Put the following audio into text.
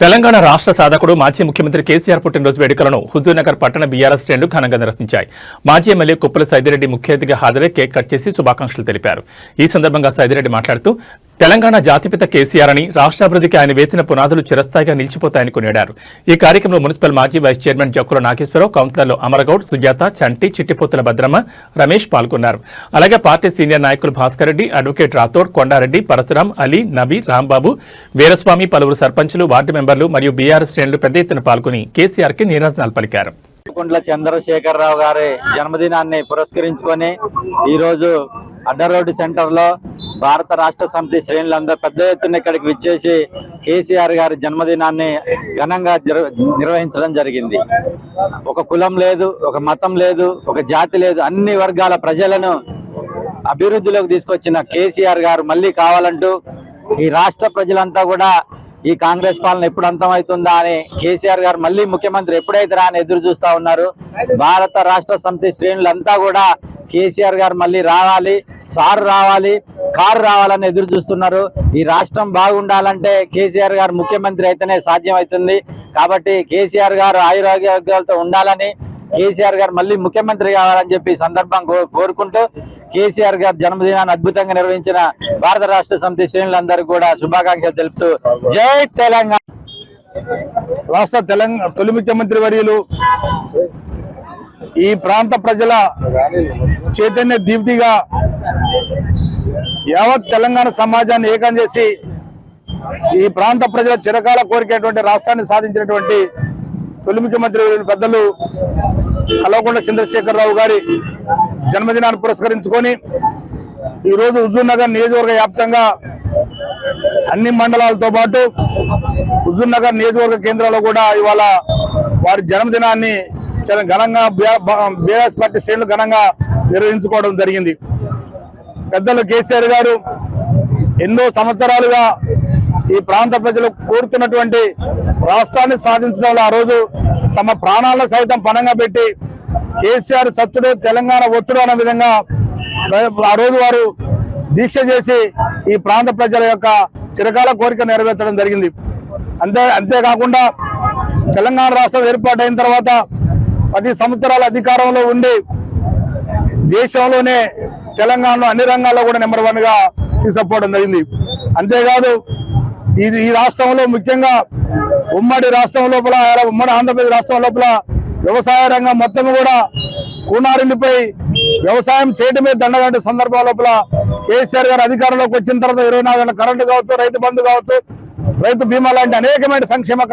తెలంగాణ రాష్ట్ర సాధకుడు మాజీ ముఖ్యమంత్రి కేసీఆర్ పుట్టినరోజు వేడుకలను హుజూర్నగర్ పట్టణ బీఆర్ఎస్ శ్రేణులు ఘనంగా నిర్వహించాయి. మాజీ ఎమ్మెల్యే కుప్పల సైదిరెడ్డి ముఖ్య అతిథిగా హాజరై కేక్ కట్ చేసి శుభాకాంక్షలు తెలిపారు. ఈ సందర్భంగా సైదిరెడ్డి మాట్లాడుతూ తెలంగాణ జాతిపిత కేసీఆర్ అని రాష్ట్రాభివృద్ధికి ఆయన వేసిన పునాదులు చిరస్థాయిగా నిలిచిపోతాయని కొనియాడారు. ఈ కార్యక్రమంలో మున్సిపల్ మాజీ వైస్ చైర్మన్ జక్కుల నాగేశ్వరరావు కౌన్సిలర్లు అమరగౌడ్ సుజాత చంటి చిట్టిపోతుల భద్రమ్మ రమేష్ పాల్గొన్నారు. అలాగే పార్టీ సీనియర్ నాయకులు భాస్కర్ రెడ్డి అడ్వకేట్ రాథోడ్ కొండారెడ్డి పరశురాం అలీ నబీ రాంబాబు వీరస్వామి పలువురు సర్పంచులు వార్డు మెంబర్లు మరియు బీఆర్ఎస్ శ్రేణులు పెద్ద ఎత్తున పాల్గొని కేసీఆర్కి నీరాజనాలు పలికారు కుంట్ల చంద్రశేఖరరావు గారి జన్మదినాన్ని పురస్కరించుకొని ఈ రోజు అడ్డ రోడ్డు సెంటర్లో భారత రాష్ట్ర సమితి శ్రేణులందరూ పెద్ద ఎత్తున ఇక్కడికి విచ్చేసి కేసీఆర్ గారి జన్మదినాన్ని ఘనంగా నిర్వహించడం జరిగింది. ఒక కులం లేదు ఒక మతం లేదు ఒక జాతి లేదు అన్ని వర్గాల ప్రజలను అభివృద్ధిలోకి తీసుకొచ్చిన కేసీఆర్ గారు మళ్ళీ కావాలంటూ ఈ రాష్ట్ర ప్రజలంతా కూడా ఈ కాంగ్రెస్ పాలన ఎప్పుడు అంతమవుతుందా అని కేసీఆర్ గారు మళ్ళీ ముఖ్యమంత్రి ఎప్పుడైతే అని ఎదురు చూస్తా ఉన్నారు. భారత రాష్ట్ర సమితి శ్రేణులంతా కూడా కేసీఆర్ గారు మళ్ళీ రావాలి సార్ రావాలి కారు రావాలని ఎదురు చూస్తున్నారు. ఈ రాష్ట్రం బాగుండాలంటే కేసీఆర్ గారు ముఖ్యమంత్రి అయితేనే సాధ్యం అవుతుంది కాబట్టి కేసీఆర్ గారు ఆయురారోగ్యాలతో ఉండాలని కేసీఆర్ గారు మళ్ళీ ముఖ్యమంత్రి కావాలని చెప్పి సందర్భం కో- కోరుకుంటూ కేసీఆర్ గారు జన్మదినాన్ని అద్భుతంగా నిర్వహించిన భారత రాష్ట్ర సమితి శ్రేణులందరూ కూడా శుభాకాంక్షలు తెలుపుతూ జై తెలంగాణ. రాష్ట్ర తెలంగాణ తొలి ముఖ్యమంత్రి వర్యులు ఈ ప్రాంత ప్రజల చైతన్య దీప్తిగా యావత్ తెలంగాణ సమాజాన్ని ఏకం చేసి ఈ ప్రాంత ప్రజల చిరకాల కోరికటువంటి రాష్ట్రాన్ని సాధించినటువంటి తొలి ముఖ్యమంత్రి పెద్దలు కల్వకుంట్ల చంద్రశేఖరరావు గారి జన్మదినాన్ని పురస్కరించుకొని ఈరోజు హుజూర్నగర్ నియోజకవర్గ వ్యాప్తంగా అన్ని మండలాలతో పాటు హుజూర్నగర్ నియోజకవర్గ కేంద్రంలో కూడా ఇవాళ వారి జన్మదినాన్ని చాలా ఘనంగా బీఆర్ఎస్ పార్టీ శ్రేణులు ఘనంగా నిర్వహించుకోవడం జరిగింది. పెద్దలు కేసీఆర్ గారు ఎన్నో సంవత్సరాలుగా ఈ ప్రాంత ప్రజలు కోరుతున్నటువంటి రాష్ట్రాన్ని సాధించడంలో ఆ రోజు తమ ప్రాణాలను సైతం పణంగా పెట్టి కేసీఆర్ సచ్చుడు తెలంగాణ వచ్చుడు అనే విధంగా ఆ రోజు వారు దీక్ష చేసి ఈ ప్రాంత ప్రజల యొక్క చిరకాల కోరిక నెరవేర్చడం జరిగింది. అంతే అంతేకాకుండా తెలంగాణ రాష్ట్రం ఏర్పాటైన తర్వాత పది సంవత్సరాల అధికారంలో ఉండి దేశంలోనే తెలంగాణలో అన్ని రంగాల్లో కూడా నెంబర్ వన్గా తీసుకుపోవడం జరిగింది. అంతేకాదు ఇది ఈ రాష్ట్రంలో ముఖ్యంగా ఉమ్మడి రాష్ట్రం లోపల ఉమ్మడి ఆంధ్రప్రదేశ్ రాష్ట్రం లోపల వ్యవసాయ రంగం మొత్తం కూడా కూనారిల్లిపై వ్యవసాయం చేయడమే దండగంటి సందర్భం లోపల కేసీఆర్ గారు అధికారంలోకి వచ్చిన తర్వాత ఇరవై నాలుగు గంటల కరెంటు కావచ్చు రైతు బంధు కావచ్చు రైతు బీమా లాంటి అనేకమైన సంక్షేమ